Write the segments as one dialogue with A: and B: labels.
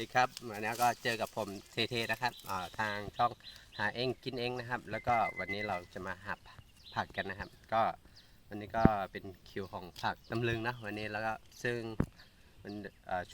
A: ดีครับวันนี้ก็เจอกับผมเทเทนะครับทางช่องหาเองกินเองนะครับ แล้วก็วันนี้เราจะมาหาผักกันนะครับ ก็วันนี้ก็เป็นคิวของผักตำลึงนะวันนี้แล้วก็ซึ่งมัน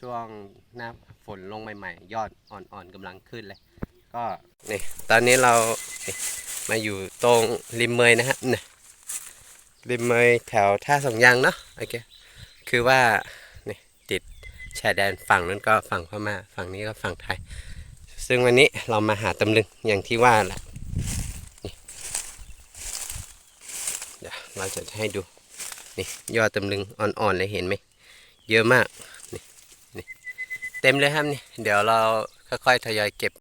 A: ช่วงหน้าฝนลงใหม่ ๆ ยอดอ่อนๆกำลังขึ้นเลย ก็นี่ตอนนี้เรามาอยู่ตรงริมเมยนะครับนี่ริมเมยแถวท่าสองยางเนาะโอเคคือว่า ชายแดนฝั่งนั้นก็ฝั่งพม่าฝั่งนี้ก็ฝั่งไทย ซึ่งวันนี้เรามาหาตำลึงอย่างที่ว่าแหละเดี๋ยวเราจะให้ดูนี่ยอดตำลึงอ่อนๆเลยเห็นไหมเยอะมากนี่นี่เต็มเลยครับนี่เดี๋ยวเราค่อยๆทยอยเก็บ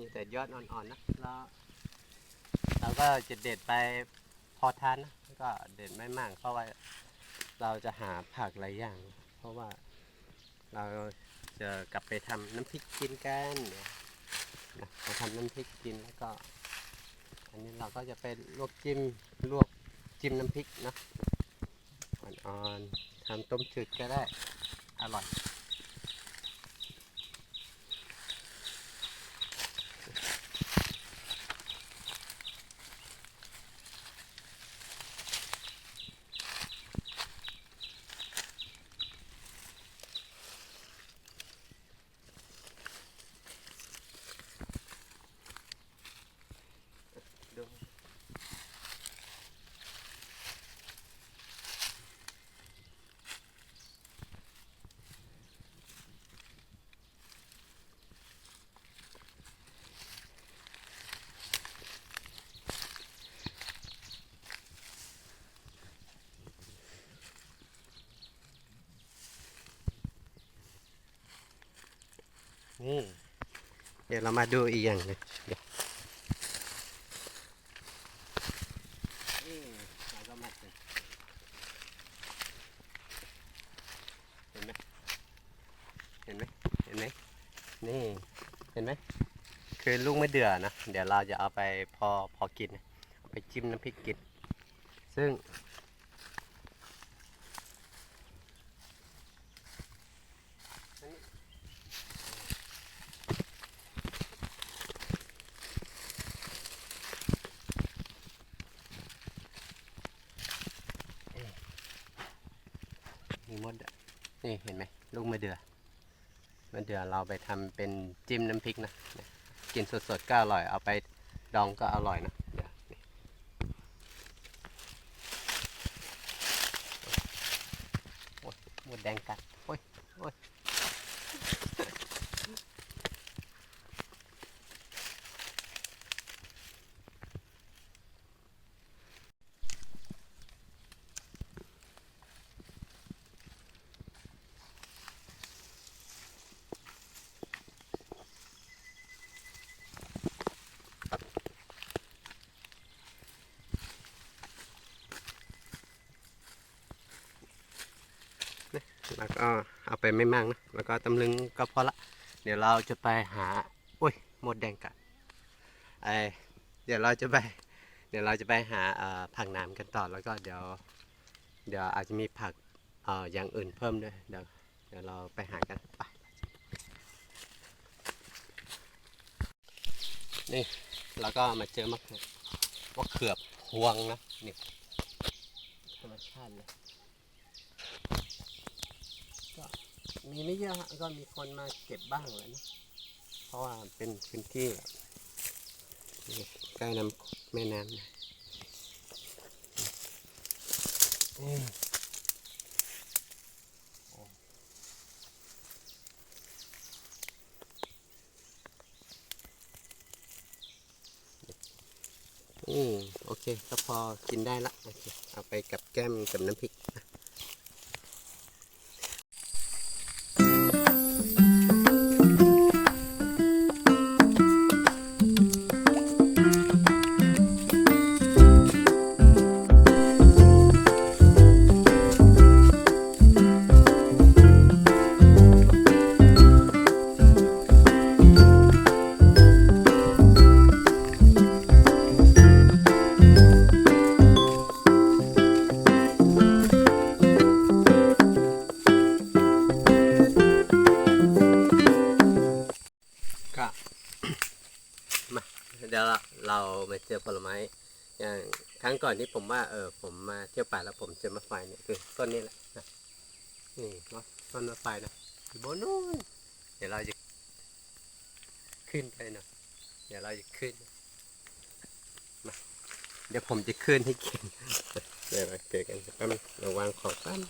A: มีแต่ ยอดอ่อนๆนะแล้วเราก็จะเด็ดไปพอทานนะก็เด็ดไม่มากเพราะว่าเราจะหาผักหลายอย่าง เพราะว่าเราจะกลับไปทำน้ำพริกกินกันนะมาทำน้ำพริกกินแล้วก็ อันนี้เราก็จะไปลวกจิ้มลวกจิ้มน้ำพริกเนาะอ่อนๆทำต้มจืดก็ได้อร่อย ดู นี่เดี๋ยวเรามาดูอีกอย่างเดี๋ยเห็นไหมเห็นไหมเห็นไหมนี่เห็นไหมคือลูกไม่เดือนะ เดี๋ยวเราจะเอาไปพอพอกิน เอาไปจิ้มน้ำพริกกิน ซึ่ง มีมดอะนี่เห็นไหม ลูกมะเดือมะเดือเราไปทำเป็นจิ้มน้ำพริกนะกินสดๆก็อร่อยเอาไปดองก็อร่อยนะเดี๋ยวนี่โอ๊ยมดแดงกัดโอ้ยโอ้ยแล้ว ก็เอาไปไม่มากนะแล้วก็ตำลึงก็พอละ เดี๋ยวเราจะไปหาโอ้ยหมดแดงกัดไอเดี๋ยวเราจะไป เดี๋ยวเราจะไปหาผักน้ำกันต่อแล้วก็เดี๋ยว เดี๋ยวอาจจะมีผักเอ่ออย่างอื่นเพิ่มด้วยเดี๋ยวเดี๋ยวเราไปหากันไปนี่แล้วก็มาเจอมะเขือมะเขือพวงนะนี่ธรรมชาติเลย ก็ มีไม่เยอะฮะก็มีคนมาเก็บบ้างเลยนะเพราะว่าเป็นพื้นที่แบบใกล้น้ำแม่น้ำนะอืมโอ้อืมโอเค ก็พอกินได้ละโอเคเอาไปกับแก้มกับน้ำพริกนะ เจอผลไม้ อย่างครั้งก่อนที่ผมว่าเออผมมาเที่ยวป่าแล้วผมเจอมะไฟเนี่ยคือต้นนี้แหละนะนี่เนาะต้นมะไฟนะอยู่บนนู้นเดี๋ยวเราจะขึ้นไปหน่อยเดี๋ยวเราจะขึ้นมาเดี๋ยวผมจะขึ้นให้กินเดี๋ยวมาเจอกันแป๊บราวางของแป๊บ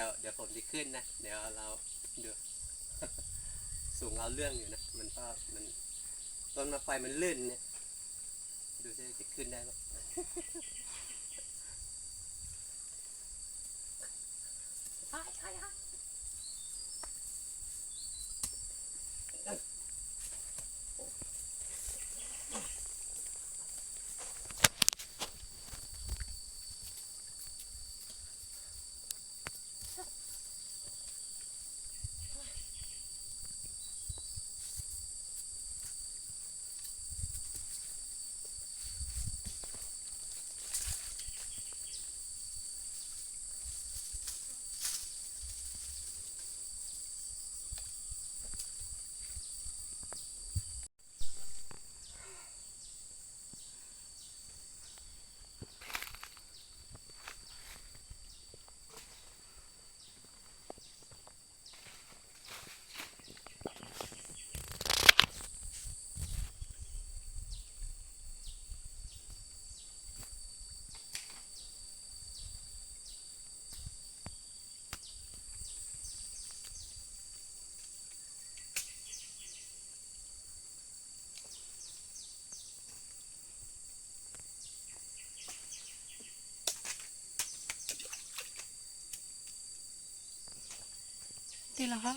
A: ดี๋ยวเดี๋ยวผมจะขึ้นนะ เดี๋ยวเราดูสูงเอาเรื่องอยู่นะ มันก็มันต้นมะไฟมันลื่นเนี่ย ดูสิจะขึ้นได้ปะ
B: ดีแล้วคะ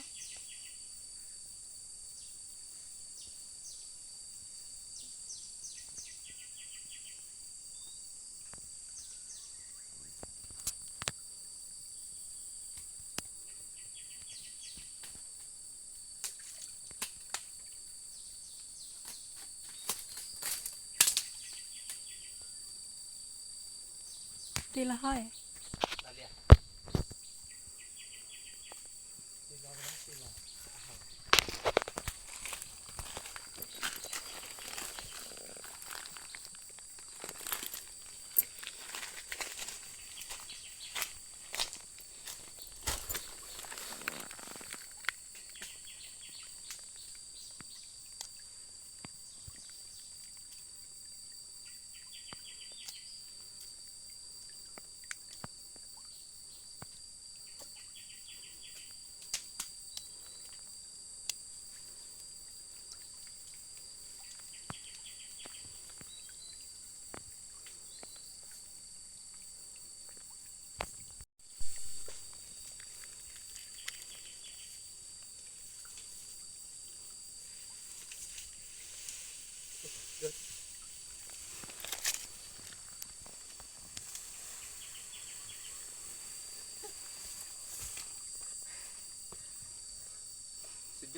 B: ดีแล้วค่ะ
A: สุดย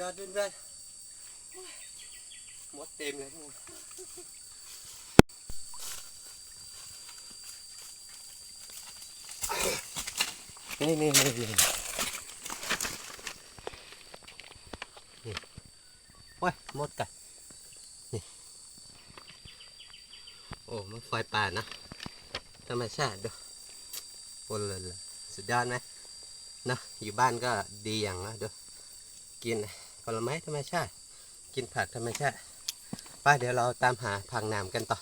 A: อดด้วยเพื่อนมดเต็มเลยนี่นี่นี่นี่นี่โอ้ยมดกัดนี่โอ้มันไฟป่านะ ธรรมชาติดูโอ้เลยเลยสุดยอดไหมนะอยู่บ้านก็ดีอย่างนะดูกิน ผลไม้ธรรมชาติ กินผักธรรมชาติป้าเดี๋ยวเราตามหาผักหนามกันต่อ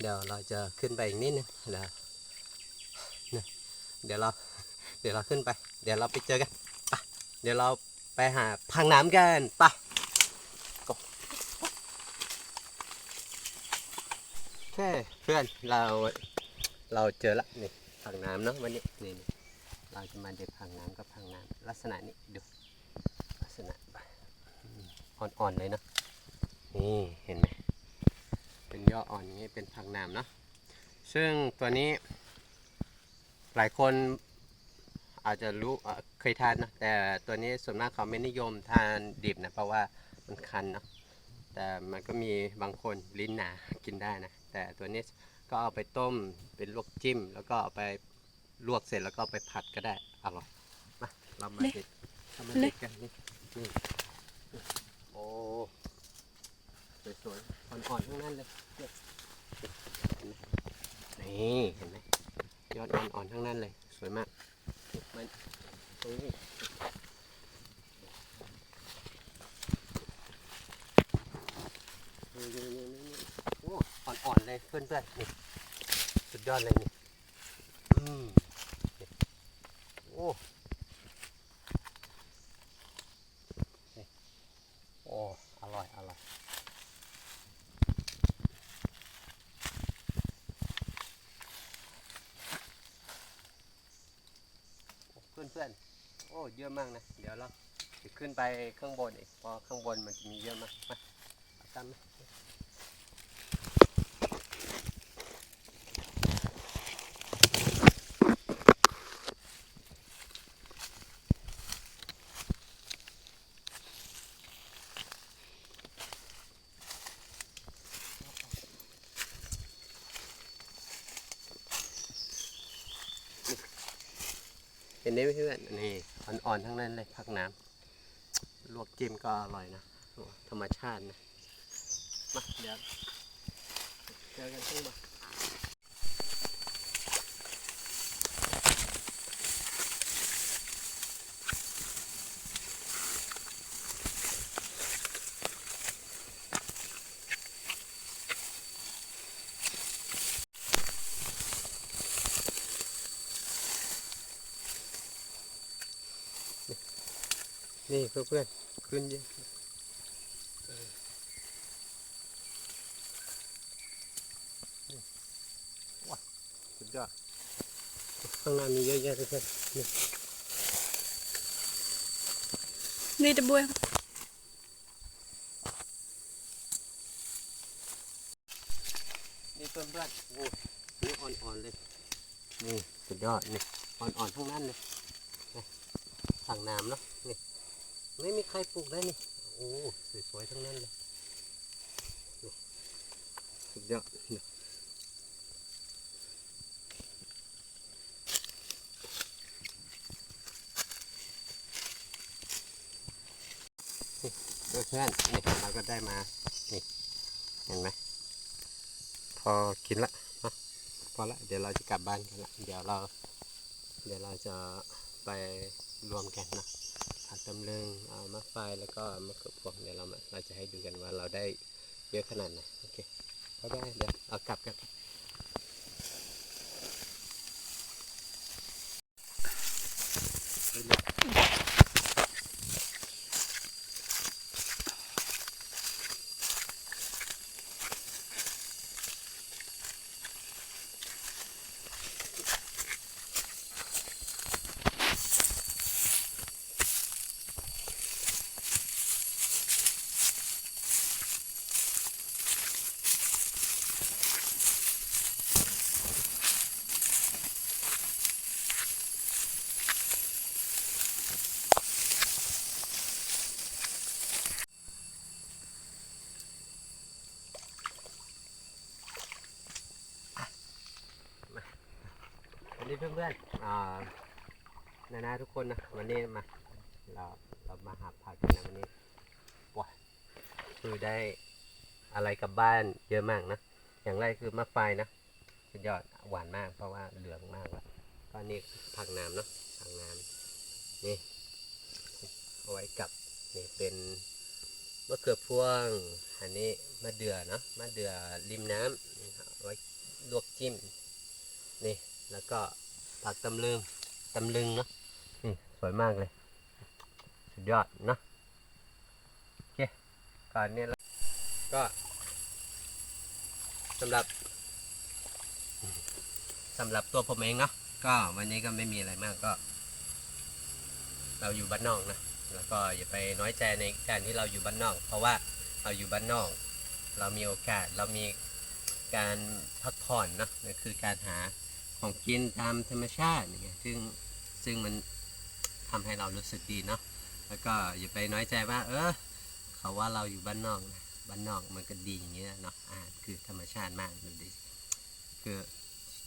A: เดี๋ยวเราจะขึ้นไปอีกนิดนึงเนี่ยเดี๋ยวเราเดี๋ยวเราขึ้นไป เดี๋ยวเราไปเจอกันไปเดี๋ยวเราไปหาพังน้ำกันไป Go โอเคเพื่อนเราเราเจอละนี่พังน้ำเนาะวันนี้นี่เราจะมาเด็ดพังน้ำกับพังน้ำลักษณะนี้ดู อืมอ่อนๆเลยเนาะนี่เห็นไหมเป็นยอดอ่อนอย่างนี้เป็นพังน้ำเนาะซึ่งตัวนี้ หลายคนอาจจะรู้เอ่อเคยทานนะแต่ตัวนี้ส่วนมากเขาไม่นิยมทานดิบนะเพราะว่ามันคันเนาะแต่มันก็มีบางคนลิ้นหนากินได้นะ แต่ตัวนี้ก็เอาไปต้มเป็นลวกจิ้ม แล้วก็เอาไปลวกเสร็จแล้วก็เอาไปผัดก็ได้อร่อยมาเรามา
B: เละ
A: เด็ดเรามา
B: เละ
A: เด็ดกันนี่นี่โอ้ สวยๆ อ่อนๆ ทั้งนั้นเลยเนี่ยนี่เห็นไหมยอดอ่อนๆ ทั้งนั้นเลย สวยมากมันตรงนี้อ่อนๆ เลยเพื่อนๆนี่สุดยอดเลยนี่อืมนี่โอ้นี่โอ้อร่อยอร่อย เพื่อนเพื่อนๆ โอ้ เยอะมากนะ เดี๋ยวเราจะ ขึ้นไปข้างบนอีกเพราะข้างบนมันจะมีเยอะมากมาตามเห็นได้ไหมเพื่อนนี่อ่อนๆทั้งนั้นเลยผักน้ำ ลวกจิ้มก็อร่อยนะธรรมชาตินะมาเดี๋ยวเจอกันข้างบนนี่เพื่อนๆ ขึ้นเยอะเออนี่ว้าสุดยอดข้างล่างมีเยอะแยะเลยเพื่อนนี่
B: นี่ตะบวย
A: นี่เพื่อนเพื่อนๆโอ้นี่อ่อนๆเลย นี่สุดยอดนี่อ่อนๆทั้งนั้นเลยนี่ถังน้ำเนาะนี่ ไม่มีใครปลูกได้นี่โอ้สวยๆทั้งนั้นเลยสุดยอดนี่เพื่อนๆนี่เราก็ได้มา นี่ เห็นไหม พอกินละพอละ เดี๋ยวเราจะกลับบ้านกันละ เดี๋ยวเรา เดี๋ยวเราจะไปรวมกันนะ ตำลึงเอามะไฟแล้วก็มะเขือพวงเดี๋ยวเราเราจะให้ดูกันว่าเราได้เยอะขนาดไหนโอเคบ๊ายบายเดี๋ยวเอากลับกัน วันนี้เพื่อนๆอ่านานาทุกคนนะ วันนี้มา เราเรามาหาผักกันนะวันนี้ว้าคือได้อะไรกลับบ้านเยอะมากนะ อย่างแรกคือมะไฟนะสุดยอดหวานมาก เพราะว่าเหลืองมากแล้วก็นี่ผักน้ำเนาะผักน้ำนี่เอาไว้กับนี่เป็นมะเขือพวง อันนี้มะเดื่อเนาะมะเดื่อริมน้ำเอาไว้ลวกจิ้มนี่ แล้วก็ผักตำลึงตำลึงเนาะนี่สวยมากเลย สุดยอดนะโอเคก่อนนี้แล้วก็สำหรับสำหรับตัวผมเองเนาะก็วันนี้ก็ไม่มีอะไรมากก็ เราอยู่บ้านนอกนะแล้วก็อย่าไปน้อยใจในการที่เราอยู่บ้านนอก เพราะว่าเราอยู่บ้านนอก เรามีโอกาสเรามีการพักผ่อนนะนั่นคือการหา ของกินตามธรรมชาติอย่างเงี้ยซึ่งซึ่งมันทำให้เรารู้สึกดีเนาะแล้วก็อย่าไปน้อยใจว่า เออเขาว่าเราอยู่บ้านนอกนะบ้านนอกมันก็ดีอย่างเงี้ยเนาะอ่าคือธรรมชาติมากดูดิคือ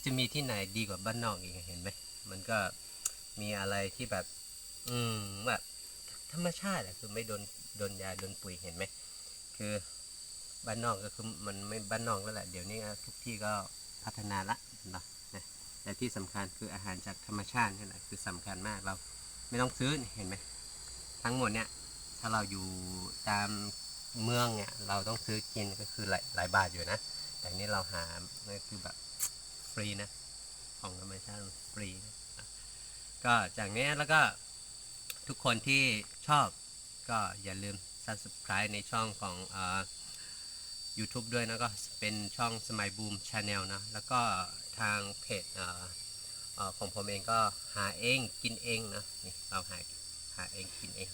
A: จะมีที่ไหนดีกว่าบ้านนอกอีกเห็นไหมมันก็มีอะไรที่แบบ อืมแบบธรรมชาติอะคือไม่โดนโดนยาโดนปุ๋ยเห็นไหมคือบ้านนอกก็คือมันไม่บ้านนอกแล้วแหละเดี๋ยวนี้ทุกที่ก็พัฒนาละเนาะ แต่ที่สำคัญคืออาหารจากธรรมชาตินี่แหละคือสำคัญมากเราไม่ต้องซื้อเห็นไหมทั้งหมดเนี่ยถ้าเราอยู่ตามเมืองเนี่ยเราต้องซื้อกินก็คือหลายหลายบาทอยู่นะ แต่นี่เราหาเนี่ยคือแบบฟรีนะของธรรมชาติฟรีนะก็จากนี้แล้วก็ทุกคนที่ชอบก็อย่าลืม subscribe ในช่องของเอ่อ YouTube ด้วยนะก็เป็นช่องสมัยบูมชาแนลนะแล้วก็ ทางเพจเออเออของผมเองก็หาเองกินเองนะนี่เราหาหาเองกินเอง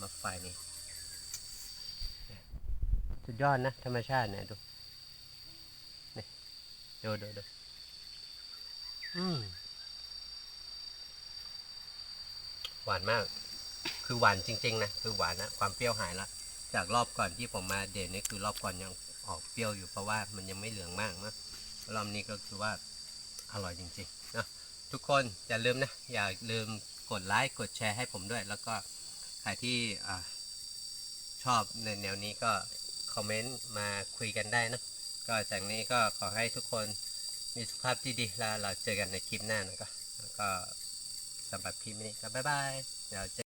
A: มาไฟนี่สุดยอดนะ ธรรมชาติเนี่ยดูนี่ดูดูดูอืมหวานมาก คือหวานจริง ๆ นะ คือหวานนะความเปรี้ยวหายละจากรอบก่อนที่ผมมาเด่นนี่คือรอบก่อนยังออกเปรี้ยวอยู่เพราะว่ามันยังไม่เหลืองมากนะ รอบนี้ก็คือว่าอร่อยจริงๆนะทุกคนอย่าลืมนะ อย่าลืมกดไลค์กดแชร์ให้ผมด้วย แล้วก็ใครที่ชอบในแนวนี้ก็คอมเมนต์มาคุยกันได้นะก็จากนี้ก็ขอให้ทุกคนมีสุขภาพที่ดีแล้วเราเจอกันในคลิปหน้านะก็ก็สำหรับคลิปนี้ก็บ๊ายบายเดี๋ยวเจอ